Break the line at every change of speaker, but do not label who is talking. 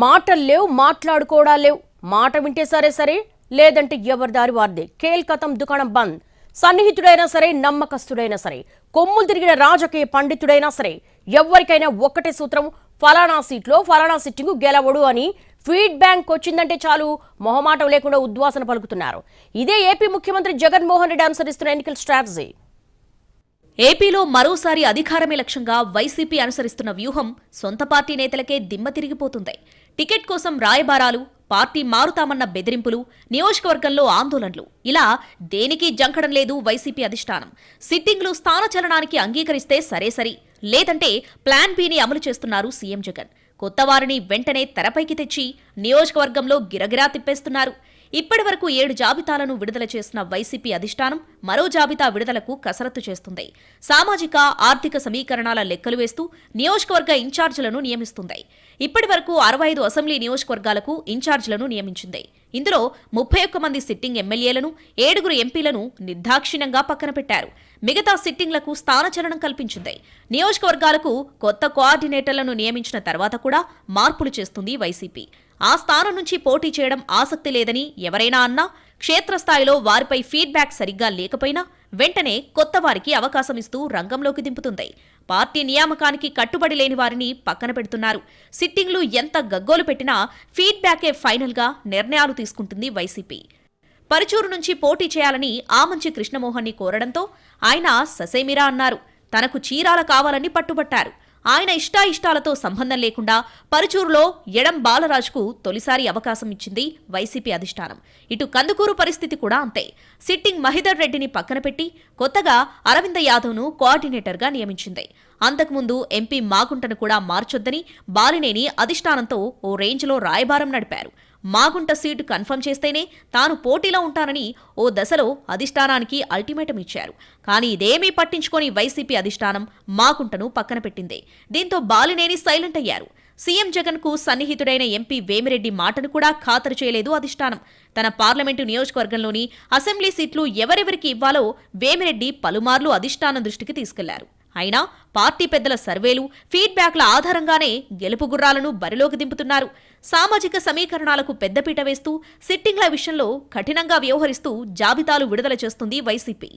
మాటలు లేవు మాట్లాడుకోవడా లేవు. మాట వింటే సరే సరే లేదంటే ఎవరి దారి వారిదే. కేల్కతం దుకాణం బంద్. సన్నిహితుడైనా సరే నమ్మకస్తుడైనా సరే కొమ్ములు తిరిగిన రాజకీయ పండితుడైనా సరే ఎవరికైనా ఒక్కటే సూత్రం ఫలానా సీట్లో ఫలానా సిట్టింగు గెలవడు అని ఫీడ్ బ్యాంక్ వచ్చిందంటే చాలు మొహమాటం లేకుండా ఉద్వాసన పలుకుతున్నారు. ఇదే ఏపీ ముఖ్యమంత్రి జగన్మోహన్ రెడ్డి అనుసరిస్తున్న ఎన్నికల స్ట్రాటజీ.
ఏపీలో మరోసారి అధికారమే లక్ష్యంగా వైసీపీ అనుసరిస్తున్న వ్యూహం సొంత పార్టీ నేతలకే దిమ్మ తిరిగిపోతుంది. టికెట్ కోసం రాయబారాలు పార్టీ మారుతామన్న బెదిరింపులు నియోజకవర్గంలో ఆందోళనలు. ఇలా దేనికి జంకడం లేదు వైసీపీ అధిష్టానం. సిట్టింగ్లు స్థానచలనానికి అంగీకరిస్తే సరే సరి. లేదంటే ప్లాన్ బిని అమలు చేస్తున్నారు సీఎం జగన్. కొత్తవారిని వెంటనే తెరపైకి తెచ్చి నియోజకవర్గంలో గిరగిరా తిప్పేస్తున్నారు. ఇప్పటి వరకు ఏడు జాబితాలను విడుదల చేసిన వైసీపీ అధిష్టానం మరో జాబితా విడుదలకు కసరత్తు చేస్తుంది. సామాజిక ఆర్థిక సమీకరణాల లెక్కలు వేస్తూ నియోజకవర్గ ఇన్ఛార్జీలను నియమిస్తుంది. ఇప్పటి వరకు అరవై ఐదు అసెంబ్లీ నియోజకవర్గాలకు ఇన్ఛార్జీలను నియమించింది. ఇందులో ముప్పై ఒక్క మంది సిట్టింగ్ ఎమ్మెల్యేలను ఏడుగురు ఎంపీలను నిర్దాక్షిణ్యంగా పక్కన పెట్టారు. మిగతా సిట్టింగ్లకు స్థానచలనం కల్పించింది. నియోజకవర్గాలకు కొత్త కోఆర్డినేటర్లను నియమించిన తర్వాత కూడా మార్పులు చేస్తుంది వైసీపీ. ఆ స్థానం నుంచి పోటీ చేయడం ఆసక్తి లేదని ఎవరైనా అన్నా క్షేత్రస్థాయిలో వారిపై ఫీడ్బ్యాక్ సరిగ్గా లేకపోయినా వెంటనే కొత్త వారికి అవకాశం ఇస్తూ రంగంలోకి దింపుతుంది. పార్టీ నియామకానికి కట్టుబడి లేని వారిని పక్కన పెడుతున్నారు. సిట్టింగ్లు ఎంత గగ్గోలు పెట్టినా ఫీడ్బ్యాకే ఫైనల్గా నిర్ణయాలు తీసుకుంటుంది వైసీపీ. పరుచూరు నుంచి పోటీ చేయాలని ఆమంచి కృష్ణమోహన్ని కోరడంతో ఆయన ససేమిరా అన్నారు. తనకు చీరాల కావాలని పట్టుబట్టారు. ఆయన ఇష్టాయిష్టాలతో సంబంధం లేకుండా పరుచూరులో ఎడం బాలరాజుకు తొలిసారి అవకాశం ఇచ్చింది వైసీపీ అధిష్టానం. ఇటు కందుకూరు పరిస్థితి కూడా అంతే. సిట్టింగ్ మహిదర్ రెడ్డిని పక్కన పెట్టి కొత్తగా అరవింద యాదవ్ను కోఆర్డినేటర్గా నియమించింది. అంతకుముందు ఎంపీ మాగుంటను కూడా మార్చొద్దని బాలినేని అధిష్టానంతో ఓ రేంజ్లో రాయబారం నడిపారు. మాగుంట సీటు కన్ఫర్మ్ చేస్తేనే తాను పోటీలో ఉంటానని ఓ దశలో అధిష్టానానికి అల్టిమేటం ఇచ్చారు. కానీ ఇదేమీ పట్టించుకొని వైసీపీ అధిష్టానం మాగుంటను పక్కన పెట్టింది. దీంతో బాలినేని సైలెంట్ అయ్యారు. సీఎం జగన్కు సన్నిహితుడైన ఎంపీ వేమిరెడ్డి మాటను కూడా ఖాతరు చేయలేదు అధిష్టానం. తన పార్లమెంటు నియోజకవర్గంలోని అసెంబ్లీ సీట్లు ఎవరెవరికి ఇవ్వాలో వేమిరెడ్డి పలుమార్లు అధిష్టానం దృష్టికి తీసుకెళ్ళారు. అయినా పార్టీ పెద్దల సర్వేలు ఫీడ్బ్యాక్ల ఆధారంగానే గెలుపు గుర్రాలను బరిలోకి దింపుతున్నారు. సామాజిక సమీకరణాలకు పెద్దపీట వేస్తూ సిట్టింగ్ల విషయంలో కఠినంగా వ్యవహరిస్తూ జాబితాలు విడుదల చేస్తుంది వైసీపీ.